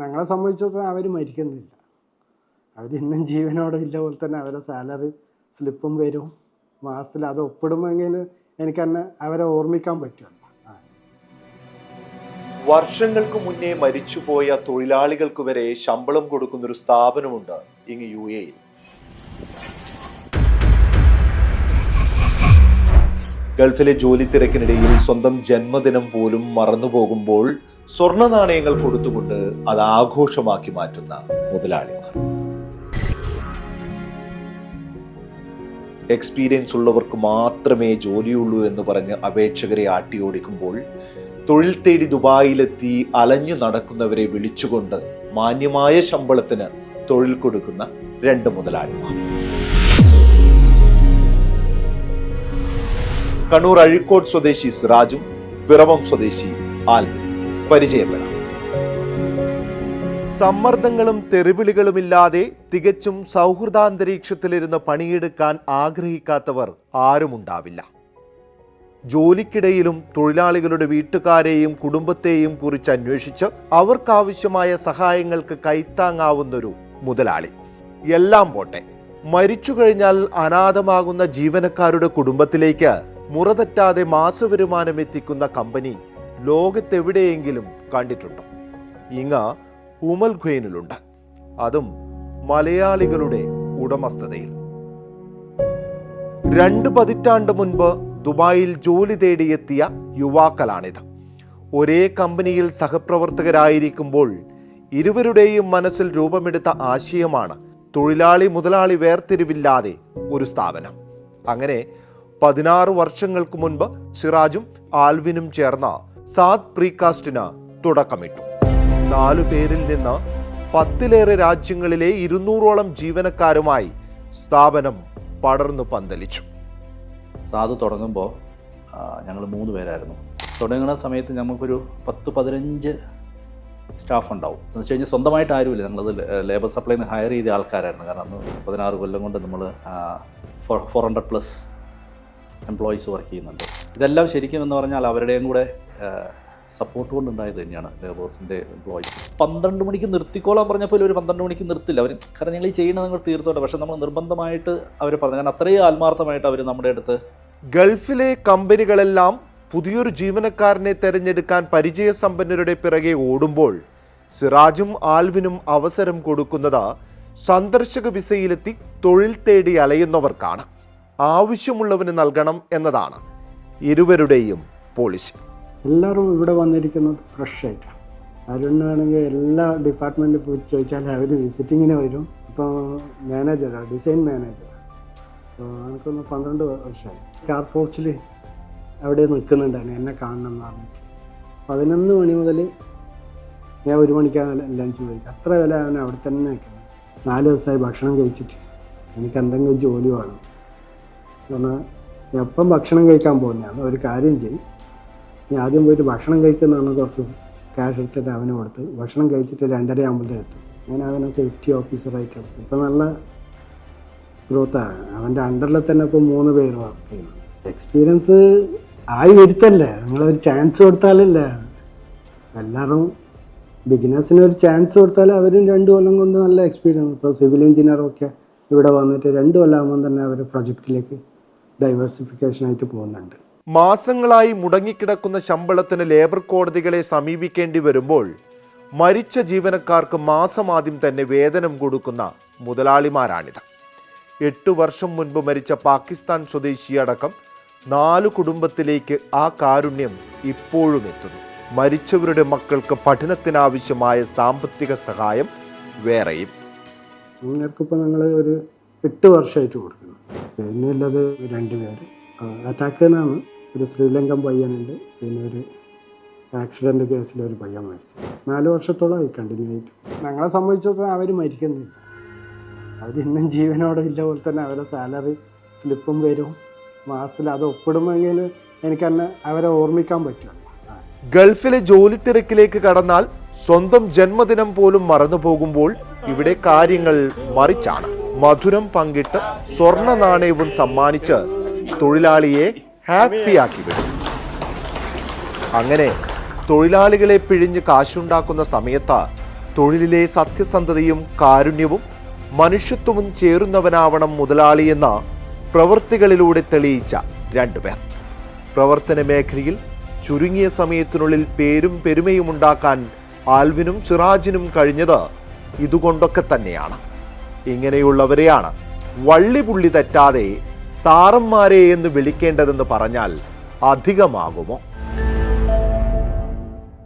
ഞങ്ങളെ സംബന്ധിച്ചിടത്തോളം അവർ മരിക്കുന്നില്ല. അവർ ഇന്നും ജീവനോടെ ഇല്ല പോലെ തന്നെ അവരെ സാലറി സ്ലിപ്പും വരും. മാസത്തിൽ അത് ഒപ്പിടുമെങ്കിൽ എനിക്ക് തന്നെ അവരെ ഓർമ്മിക്കാൻ പറ്റും. വർഷങ്ങൾക്ക് മുന്നേ മരിച്ചുപോയ തൊഴിലാളികൾക്ക് വരെ ശമ്പളം കൊടുക്കുന്ന ഒരു സ്ഥാപനമുണ്ട് ഇങ്ങ് യു എയിൽ ഗൾഫിലെ ജോലി തിരക്കിനിടയിൽ സ്വന്തം ജന്മദിനം പോലും മറന്നുപോകുമ്പോൾ സ്വർണ നാണയങ്ങൾ കൊടുത്തുകൊണ്ട് അത് ആഘോഷമാക്കി മാറ്റുന്ന മുതലാളിമാർ. എക്സ്പീരിയൻസ് ഉള്ളവർക്ക് മാത്രമേ ജോലിയുള്ളൂ എന്ന് പറഞ്ഞ് അപേക്ഷകരെ ആട്ടിയോടിക്കുമ്പോൾ തൊഴിൽ തേടി ദുബായിലെത്തി അലഞ്ഞു നടക്കുന്നവരെ വിളിച്ചുകൊണ്ട് മാന്യമായ ശമ്പളത്തിന് തൊഴിൽ കൊടുക്കുന്ന രണ്ട് മുതലാളിമാർ. കണ്ണൂർ അഴിക്കോട് സ്വദേശി സിറാജും പിറവം സ്വദേശി ആൽവിൻ പരിചയപ്പെടാം. സമ്മർദ്ദങ്ങളും തെറിവിളികളുമില്ലാതെ തികച്ചും സൗഹൃദാന്തരീക്ഷത്തിലിരുന്ന് പണിയെടുക്കാൻ ആഗ്രഹിക്കാത്തവർ ആരുമുണ്ടാവില്ല. ജോലിക്കിടയിലും തൊഴിലാളികളുടെ വീട്ടുകാരെയും കുടുംബത്തെയും കുറിച്ച് അന്വേഷിച്ച് അവർക്കാവശ്യമായ സഹായങ്ങൾക്ക് കൈത്താങ്ങാവുന്നൊരു മുതലാളി. എല്ലാം പോട്ടെ മരിച്ചു കഴിഞ്ഞാൽ അനാഥമാകുന്ന ജീവനക്കാരുടെ കുടുംബത്തിലേക്ക് മുറതെറ്റാതെ മാസവരുമാനം എത്തിക്കുന്ന കമ്പനി ലോകത്തെവിടെയെങ്കിലും കണ്ടിട്ടുണ്ടോ? ഇങ്ങ ഉമൽ ഖ്വൈനിലുണ്ട് അതും മലയാളികളുടെ ഉടമസ്ഥതയിൽ. രണ്ട് പതിറ്റാണ്ട് മുൻപ് ദുബായിൽ ജോലി തേടിയെത്തിയ യുവാക്കളാണിത്. ഒരേ കമ്പനിയിൽ സഹപ്രവർത്തകരായിരിക്കുമ്പോൾ ഇരുവരുടെയും മനസ്സിൽ രൂപമെടുത്ത ആശയമാണ് തൊഴിലാളി മുതലാളി വേർതിരിവില്ലാതെ ഒരു സ്ഥാപനം. അങ്ങനെ പതിനാറ് വർഷങ്ങൾക്ക് മുൻപ് സിറാജും ആൽവിനും ചേർന്ന സാദ് പ്രീകാസ്റ്റിന് തുടക്കമിട്ടു. നാലു പേരിൽ നിന്ന് പത്തിലേറെ രാജ്യങ്ങളിലെ ഇരുന്നൂറോളം ജീവനക്കാരുമായി സ്ഥാപനം പടർന്നു പന്തലിച്ചു. സാധു തുടങ്ങുമ്പോൾ ഞങ്ങൾ മൂന്ന് പേരായിരുന്നു. തുടങ്ങുന്ന സമയത്ത് നമുക്കൊരു പത്ത് പതിനഞ്ച് സ്റ്റാഫ് ഉണ്ടാവും. എന്ന് വെച്ച് കഴിഞ്ഞാൽ സ്വന്തമായിട്ട് ആരുമില്ല. ഞങ്ങളത് ലേബർ സപ്ലൈ നിന്ന് ഹയർ ചെയ്ത ആൾക്കാരായിരുന്നു. കാരണം അന്ന് പതിനാറ് കൊല്ലം കൊണ്ട് നമ്മൾ four hundred plus employees work ചെയ്യുന്നുണ്ട്. ഇതെല്ലാം ശരിക്കും എന്ന് പറഞ്ഞാൽ അവരുടെയും കൂടെ സപ്പോർട്ട് കൊണ്ടുണ്ടായത് തന്നെയാണ് ലേബേഴ്സിന്റെ എംപ്ലോയി പന്ത്രണ്ട് മണിക്ക് നിർത്തിക്കോളാൻ പറഞ്ഞപ്പോൾ ഒരു പന്ത്രണ്ട് മണിക്ക് നിർത്തില്ല. അവർ കാരണം ഞങ്ങൾ ഈ ചെയ്യണത് നിങ്ങൾ തീർത്തോട്ടെ പക്ഷേ നമ്മൾ നിർബന്ധമായിട്ട് അവർ പറഞ്ഞു. കാരണം അത്രയും ആത്മാർത്ഥമായിട്ട് അവർ നമ്മുടെ അടുത്ത് ഗൾഫിലെ കമ്പനികളെല്ലാം പുതിയൊരു ജീവനക്കാരനെ തിരഞ്ഞെടുക്കാൻ പരിചയസമ്പന്നരുടെ പിറകെ ഓടുമ്പോൾ സിറാജും ആൽവിനും അവസരം കൊടുക്കുന്നത് സന്ദർശക വിസയിലെത്തി തൊഴിൽ തേടി അലയുന്നവർക്കാണ്. ആവശ്യമുള്ളവന് നൽകണം എന്നതാണ് ഇരുവരുടെയും പോളിസി എല്ലാവരും ഇവിടെ വന്നിരിക്കുന്നത് ഫ്രഷ് ആയിട്ടാണ് വേണമെങ്കിൽ എല്ലാ ഡിപ്പാർട്ട്മെന്റിൽ പോയി ചോദിച്ചാൽ അവർ വിസിറ്റിങ്ങിന് വരും. ഇപ്പോൾ മാനേജറാണ് ഡിസൈൻ മാനേജറാണ് അപ്പോൾ എനിക്കൊന്ന് പന്ത്രണ്ട് വർഷമായി. കാർ പോർച്ചിൽ അവിടെ നിൽക്കുന്നുണ്ടായിരുന്നു എന്നെ കാണണം എന്ന് പറഞ്ഞിട്ട്. പതിനൊന്ന് മണി മുതൽ ഞാൻ ഒരു മണിക്കാണ് ലഞ്ച് കഴിക്കുക. അത്ര വില അവൻ അവിടെ തന്നെ നിൽക്കുന്നത് നാല് ദിവസമായി ഭക്ഷണം കഴിച്ചിട്ട്. എനിക്ക് എന്തെങ്കിലും ജോലി വേണം. പറഞ്ഞാൽ എപ്പം ഭക്ഷണം കഴിക്കാൻ പോകുന്നതാണ് ഒരു കാര്യം ചെയ്യും. നീ ആദ്യം പോയിട്ട് ഭക്ഷണം കഴിക്കുന്നതാണ് കുറച്ച് ക്യാഷ് എടുത്തിട്ട് അവന് കൊടുത്ത്. ഭക്ഷണം കഴിച്ചിട്ട് രണ്ടര ആകുമ്പോഴത്തേക്ക് എത്തും. അങ്ങനെ അവനെ സേഫ്റ്റി ഓഫീസറായിട്ട് എടുത്തു. ഇപ്പം നല്ല ഗ്രോത്താണ് അവന്റെ അണ്ടറിൽ തന്നെ ഇപ്പോൾ മൂന്ന് പേര് വർക്ക് ചെയ്യുന്നു. എക്സ്പീരിയൻസ് ആയി വരുത്തല്ലേ? നിങ്ങളൊരു ചാൻസ് കൊടുത്താലല്ലേ? എല്ലാവരും ബിഗിനേഴ്സിന് ഒരു ചാൻസ് കൊടുത്താൽ അവരും രണ്ട് കൊല്ലം കൊണ്ട് നല്ല എക്സ്പീരിയൻസ് ഇപ്പോൾ സിവിൽ എഞ്ചിനീയറൊക്കെ ഇവിടെ വന്നിട്ട് രണ്ട് കൊല്ലമാകുമ്പോൾ തന്നെ അവർ പ്രൊജക്റ്റിലേക്ക് ഡൈവേഴ്സിഫിക്കേഷനായിട്ട് പോകുന്നുണ്ട്. മാസങ്ങളായി മുടങ്ങിക്കിടക്കുന്ന ശമ്പളത്തിന് ലേബർ കോടതികളെ സമീപിക്കേണ്ടി വരുമ്പോൾ മരിച്ച ജീവനക്കാർക്ക് മാസമാദ്യം തന്നെ വേതനം കൊടുക്കുന്ന മുതലാളിമാരാണിത്. എട്ടു വർഷം മുൻപ് മരിച്ച പാകിസ്ഥാൻ സ്വദേശിയടക്കം നാല് കുടുംബത്തിലേക്ക് ആ കാരുണ്യം ഇപ്പോഴും എത്തുന്നു. മരിച്ചവരുടെ മക്കൾക്ക് പഠനത്തിനാവശ്യമായ സാമ്പത്തിക സഹായം വേറെയും. ഞങ്ങൾക്കിപ്പോൾ ഞങ്ങൾ ഒരു എട്ട് വർഷമായിട്ട് കൊടുക്കുന്നു. പിന്നെ ഉള്ളത് രണ്ട് പേര്. അറ്റാക്ക് എന്നാണ് ഒരു ശ്രീലങ്കൻ പയ്യനുണ്ട്. പിന്നെ ഒരു ആക്സിഡന്റ് കേസിൽ ഒരു പയ്യൻ മരിച്ചു. നാല് വർഷത്തോളമായി കണ്ടിന്യൂ ആയിട്ട്. ഞങ്ങളെ സംബന്ധിച്ചിടത്തോളം അവർ മരിക്കുന്നില്ല. അവർ ഇന്നും ജീവനോടെ ഇല്ല പോലെ തന്നെ അവരെ സാലറി സ്ലിപ്പും വരും. മാസത്തിൽ അത് ഒപ്പിടുമെങ്കിൽ എനിക്ക് തന്നെ അവരെ ഓർമ്മിക്കാൻ പറ്റും. ഗൾഫിലെ ജോലി തിരക്കിലേക്ക് കടന്നാൽ സ്വന്തം ജന്മദിനം പോലും മറന്നു പോകുമ്പോൾ ഇവിടെ കാര്യങ്ങൾ മറിച്ചാണ്. മധുരം പങ്കിട്ട് സ്വർണ നാണയവും സമ്മാനിച്ച് തൊഴിലാളിയെ ഹാപ്പിയാക്കി വിടും അങ്ങനെ തൊഴിലാളികളെ പിഴിഞ്ഞ് കാശുണ്ടാക്കുന്ന സമയത്ത് തൊഴിലിലെ സത്യസന്ധതയും കാരുണ്യവും മനുഷ്യത്വവും ചേരുന്നവനാവണം മുതലാളിയെന്ന പ്രവൃത്തികളിലൂടെ തെളിയിച്ച രണ്ടുപേർ. പ്രവർത്തന മേഖലയിൽ ചുരുങ്ങിയ സമയത്തിനുള്ളിൽ പേരും പെരുമയും ഉണ്ടാക്കാൻ ആൽവിനും സിറാജിനും കഴിഞ്ഞത് ഇതുകൊണ്ടൊക്കെ തന്നെയാണ്. ഇങ്ങനെയുള്ളവരെയാണ് വള്ളിപുള്ളി തെറ്റാതെ സാറന്മാരെ എന്ന് വിളിക്കേണ്ടതെന്ന് പറഞ്ഞാൽ അധികമാകുമോ?